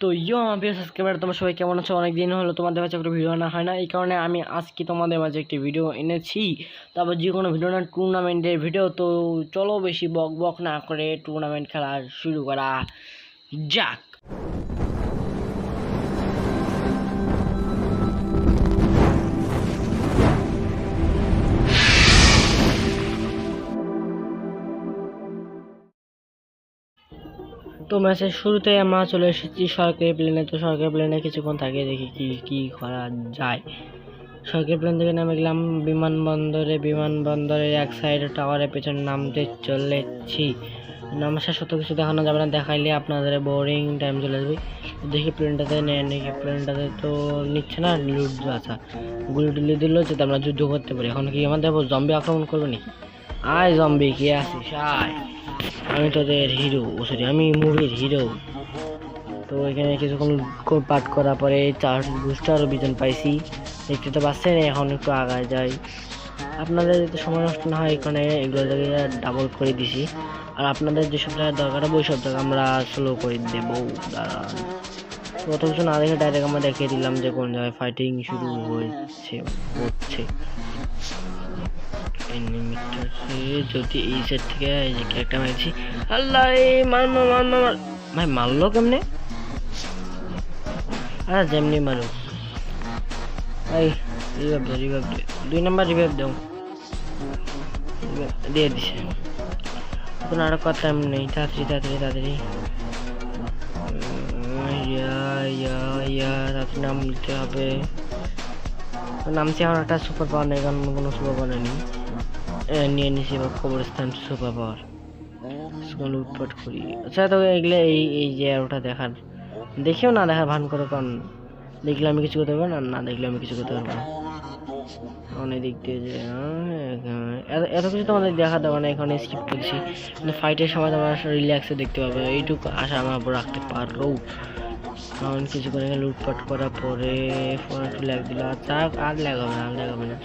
তো ইয়ো আমার প্রিয় সাবস্ক্রাইবার, তোমার সবাই কেমন আছো? অনেক দিন হলো তোমাদের মাঝে একটা ভিডিও আনা হয় না। এই কারণে আমি আজকে তোমাদের মাঝে একটি ভিডিও এনেছি। তারপর যে কোনো ভিডিও না টুর্নামেন্টের ভিডিও। তো চলো বেশি বক বক না করে টুর্নামেন্ট খেলা শুরু করা যাক। তো ম্যাচের শুরুতে আমরা চলে এসেছি সরকারি প্লেনে তো সরকারি প্লেনে কিছুক্ষণ থাকে দেখি কি কি করা যায়। সরকারি প্লেন থেকে নেমে গেলাম। বিমানবন্দরে, বিমানবন্দরের এক সাইডে টাওয়ারের পেছনে নামতে চলেছি। নামার শেষ শত কিছু দেখানো যাবে না, দেখাইলে আপনাদের বোরিং টাইম চলে আসবে। দেখি প্লেনটাতে নেয় নাকি প্লেনটাতে তো নিচ্ছে না লুট আচ্ছা গুলি টুলি দিল, যাতে আমরা যুদ্ধ করতে পারি। এখন কি আমাদের জম্বি আক্রমণ করবে নাকি? আয় জম্বি কে আসিস আয়। আমি তোদের হিরো ও সরি আমি মুভির হিরো তো এখানে কিছুক্ষণ পাঠ করার পরে চার বুস্টার বিজন পাইছি। দেখতে তো পাচ্ছেন, এখন একটু আগায় যাই। আপনাদের যাতে সময় নষ্ট না হয়, এখানে এগুলো জায়গায় ডাবল করে দিছি। আর আপনাদের যেসব জায়গায় দরকার হবে ওই সব জায়গা আমরা স্লো করে দেবো। দাঁড়ান। কত কিছু না দেখে ডাইরেক্ট আমরা দেখিয়ে দিলাম যে কোন জায়গায় ফাইটিং শুরু হয়েছে, হচ্ছে। যদি এই সেট থেকে একটা মারছি। আল্লাহ এই মার মার মার মার। ভাই, মারলো কেমনে? আচ্ছা যেমনি মারো। এই রিভাইভ দে রিভাইভ দে। দুই নাম্বার রিভাইভ দাও। দিয়ে দিছে। এখন আর কথা নেই। তাড়াতাড়ি তাড়াতাড়ি তাড়াতাড়ি। তাড়াতাড়ি নাম নিতে হবে। নামছি আমার একটা সুপার পাওয়ার নেই, কারণ কোনো সুপার পাওয়ার নেই। নিয়ে নিছি এবার কবরস্থান সুপার পাওয়ার লুটপাট করি। আচ্ছা তো এগুলো এই এই যে ওটা দেখার। দেখেও না দেখার ভান করে কারণ দেখলে আমি কিছু করতে পারব না না দেখলে আমি কিছু করতে পারব না। অনেক দিক দিয়ে যে এত- এত কিছু তোমাদের দেখা দেওয়া না এখানে স্কিপ করছি। কিন্তু ফাইটের সময় তোমরা রিল্যাক্সে দেখতে পাবে। এইটুকু আশা আমার রাখতে পারো। কারণ কিছু করে লুটপাট করার পরে ফোন একটু ল্যাগ দিল। আর তা আর ল্যাগ হবে না, আর ল্যাগ হবে না।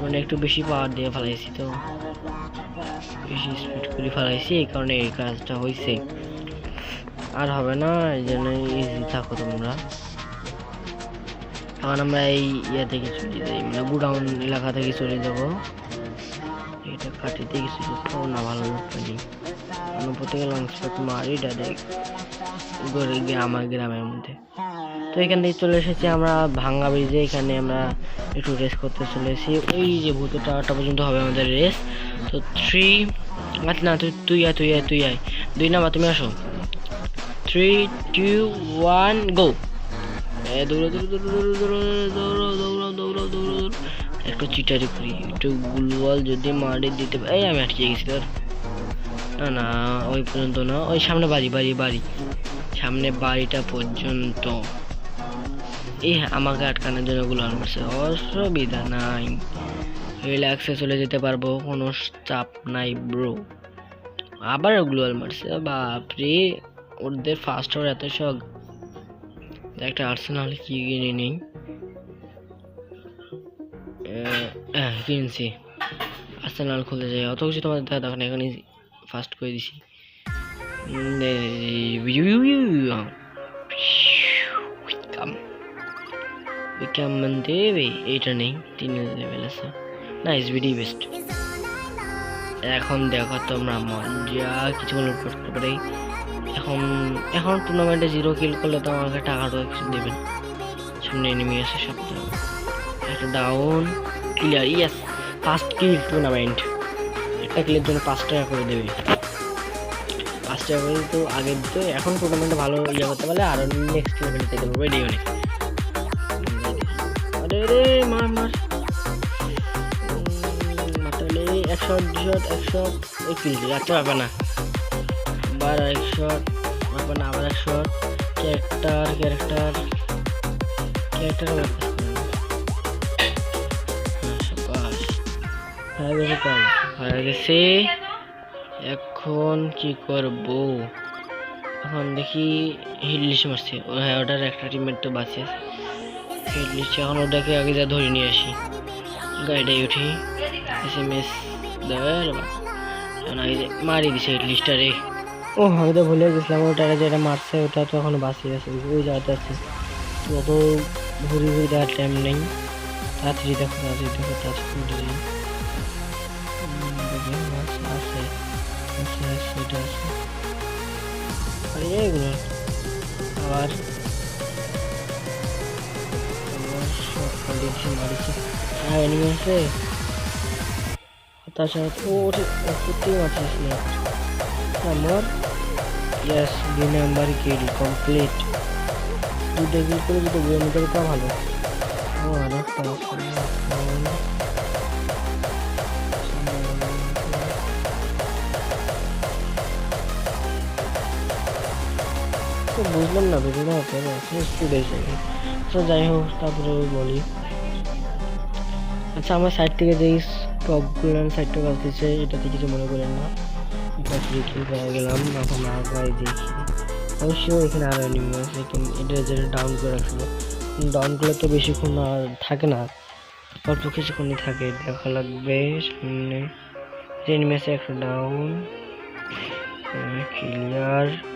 মানে একটু বেশি পাওয়ার দিয়ে ফেলাইছি তো। বেশি স্পিড করে ফেলাইছি, এই কারণে এই কাজটা হয়েছে আর হবে না, এই জন্য ইজি থাকো তোমরা। এখন আমরা এই ইয়ে থেকে চলে যাই মানে গুডাউন এলাকা থেকে চলে যাব। এটা কাটিতে কিছু না ভালো পানি আমরা প্রত্যেকে লং স্পট মারি, ডাইরেক্ট আমার গ্রামের মধ্যে। তো এখান থেকে চলে এসেছি আমরা ভাঙ্গা ব্রিজে। এখানে আমরা একটু রেস করতে চলে এসেছি। ওই যে ভূত টাওয়ারটা পর্যন্ত হবে আমাদের রেস তো থ্রি আচ্ছা না, তুই তুই আয় তুই আয় তুই আয়। দুই নাম্বার, তুমি আসো। থ্রি টু ওয়ান গো দৌড়ো দৌড়ো দৌড়ো দৌড়ো দৌড়ো দৌড়ো দৌড়ো দৌড়ো একটু চিটারি করি, একটু গুলওয়াল যদি মারি দিতে এই, আমি আটকে গেছি না না, ওই পর্যন্ত না, ওই সামনে বাড়ি বাড়ি বাড়ি। সামনে বাড়িটা পর্যন্ত। হ্যাঁ, আমাকে আটকানোর জন্যগুলো মারছে অসুবিধা নাই। রিল্যাক্সে চলে যেতে পারব কোনো চাপ নাই ব্রো আবার গ্লোয়াল মারছে বাপরে ওদের ফার্স্ট ওর এত শখ। একটা আর্সেনাল কি কিনে নেই? কিনছি। আর্সেনাল খুলতে যাই অত কিছু তোমাদের দেখা দেখো এখানে ফার্স্ট করে দিছি। Welcome. Welcome দেবে এইটা নেই তিন লেভেল আছে না এসবিডি বেস্ট এখন দেখো তোমরা মজা কিছুক্ষণ লুটপাট করতে পারি এখন এখন টুর্নামেন্টে জিরো কিল করলে তো আমাকে টাকাটা কিছু দেবেন সামনে এনিমি আছে সব একটা down clear yes first kill tournament একটা কিলের জন্য পাঁচ টাকা করে দেবে লেভেল তো আগের তো এখন টুর্নামেন্টে ভালো ইয়ে করতে পারলে আরও নেক্সট লেভেলে যেতে পারব এটাই অনেক আরে রে, মার মার। মাতালে একশো শট একশো এক শট এই কিল রাখতে পারবে না। আবার এক শট পারবে না, আবার এক শট ক্যারেক্টার ক্যারেক্টার ক্যারেক্টার হ্যাঁ দেখো হ্যাঁ, হারা গেছে। এখন কি করব? এখন দেখি হিডলিশ মারছে। হ্যাঁ ওটার একটা টিমের তো বাঁচে হিডলিশ এখন ওটাকে আগে যা ধরে নিয়ে আসি। গাড়িটাই উঠি এস এম এস এখন মারি দিছে হিডলিশটা রে। ও, আমি তো ভুলে গেছিলাম, ওটা যেটা মারছে, ওটা তো এখনও বাঁচিয়ে আছে, ওই জায়গাতে আছে। তো অত ঘুরি ঘুরি দেওয়ার টাইম নেই। তাড়াতাড়ি দেখো তাড়াতাড়ি দেখো, তাড়াতাড়ি যাই উম, দেখি, আছে আছে আছে আছে এটা আছে আরে এগুলো আবার আবার সব কন্ডিশন মারিছে আর এনিমি আছে হতাশা ও ওঠে সত্যি মারছিস না আমার ইয়াস দুই নাম্বার কিল কমপ্লিট দুটো কিল করে দুটো গেম করে তা ভালো ও আর তো বুঝলাম না ভিডিওটা কেন স্পিড এসে তো যাই হোক, তারপরে বলি। আচ্ছা আমার সাইড থেকে যেই টপগুলো সাইডটা কাজ দিচ্ছে এটাতে কিছু মনে করেন না। এটা ফ্রি কিল পেয়ে গেলাম, এখন আগায় দেখি। অবশ্যই এখানে আরও এনিমি আছে, কিন্তু এটা যেটা ডাউন করে রাখছিল। ডাউন করলে তো বেশিক্ষণ আর থাকে না। অল্প কিছুক্ষণই থাকে, দেখা লাগবে সামনে। একটা ডাউন ক্লিয়ার আরে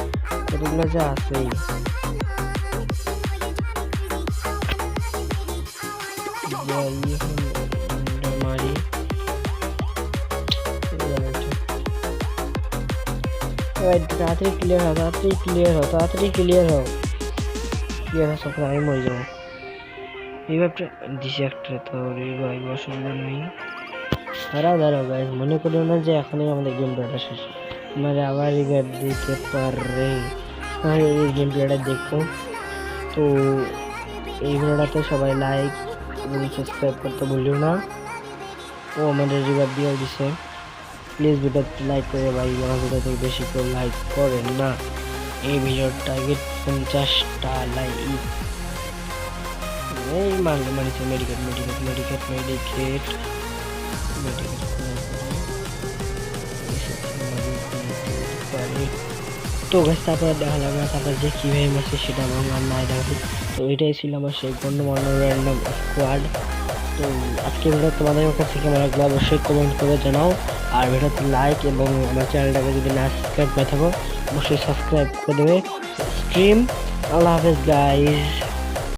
কতগুলো যা আছেই ক্লিয়ার হও, তাড়াতাড়ি ক্লিয়ার হও, তাড়াতাড়ি ক্লিয়ার হও। ক্লিয়ার হওয়ার সঙ্গে আমি মরে যাব। রিভাইভটা দিছি একটা তো রিভাইভ অসুবিধা নেই। দাঁড়াও দাঁড়াও গাইজ মনে করিও না যে এখনই আমাদের গেম প্লেটা শেষ। মানে আবার রিভাইভ দিতে পারে তাহলে এই গেম প্লেটা দেখো। তো এই ভিডিওটাতে সবাই লাইক এবং সাবস্ক্রাইব করতে ভুলিও না। ও আমাদের রিভাইভ দিয়েও দিছে। প্লিজ ভিডিওতে লাইক করে ভাই, আমার ভিডিও থেকে বেশি করে লাইক করেন না। এই ভিডিওর টার্গেট পঞ্চাশটা লাইক এই মারলো মারিছে মেডিকেট মেডিকেট মেডিকেট মেডিকেট তো গাছ তারপর দেখা যাবে, তারপর যে কীভাবে মারছে সেটা আমার আর নাই দেখাবো তো এটাই ছিল আমার সেই গণ্যমান্য র্যান্ডম স্কোয়াড তো আজকে ভিডিও তোমাদের কাছ আমার লাগল অবশ্যই কমেন্ট করে জানাও। আর ভিডিওতে লাইক এবং আমার চ্যানেলটাকে যদি না সাবস্ক্রাইব করে থাকো, অবশ্যই সাবস্ক্রাইব করে দেবে। স্ট্রিম আল্লাহ হাফেজ গাইজ